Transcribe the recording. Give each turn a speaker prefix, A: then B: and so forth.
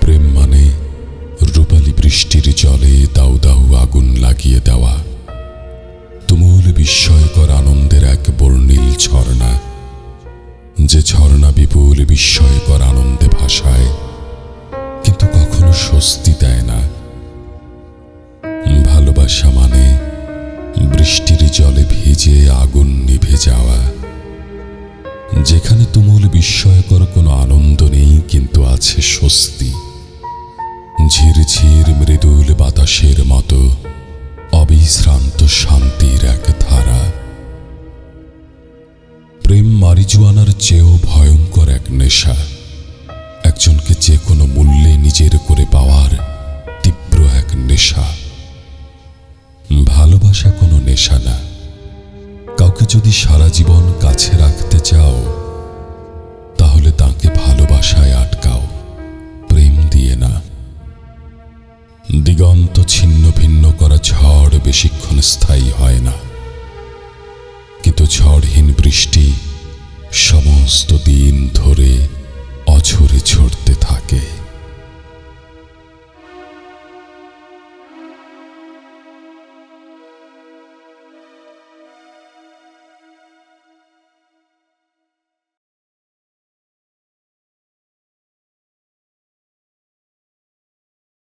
A: প্রেম মানে রূপালী বৃষ্টির জলে দাউ দাউ আগুন লাগিয়ে দেওয়া। তুমুল বিস্ময়কর আনন্দের এক বর্ণিল ঝর্ণা, যে ঝর্ণা বিপুল বিস্ময়কর আনন্দে ভাষায় কিন্তু কখনো স্বস্তি দেয় না। ভালোবাসা মানে বৃষ্টির জলে যেখানে তুমুল বিস্ময়কর কোনো আনন্দ নেই, কিন্তু আছে স্বস্তি। ঝিরঝির মৃদুল বাতাসের মতো অবিশ্রান্ত শান্তির এক ধারা। প্রেম মারিজুয়ানার চেয়েও ভয়ঙ্কর এক নেশা। একজনকে যে কোনো মূল্যে নিজের করে পাওয়ার তীব্র এক নেশা। ভালোবাসা কোনো নেশা না। যদি সারা জীবন কাছে রাখতে চাও, তাহলে তাকে ভালোবাসায় আটকাও, প্রেম দিয়ে না। দিগন্ত ছিন্ন ভিন্ন করা ঝড় বেশিক্ষণ স্থায়ী হয় না। কিন্তু ঝড়হীন বৃষ্টি সমস্ত দিন ধরে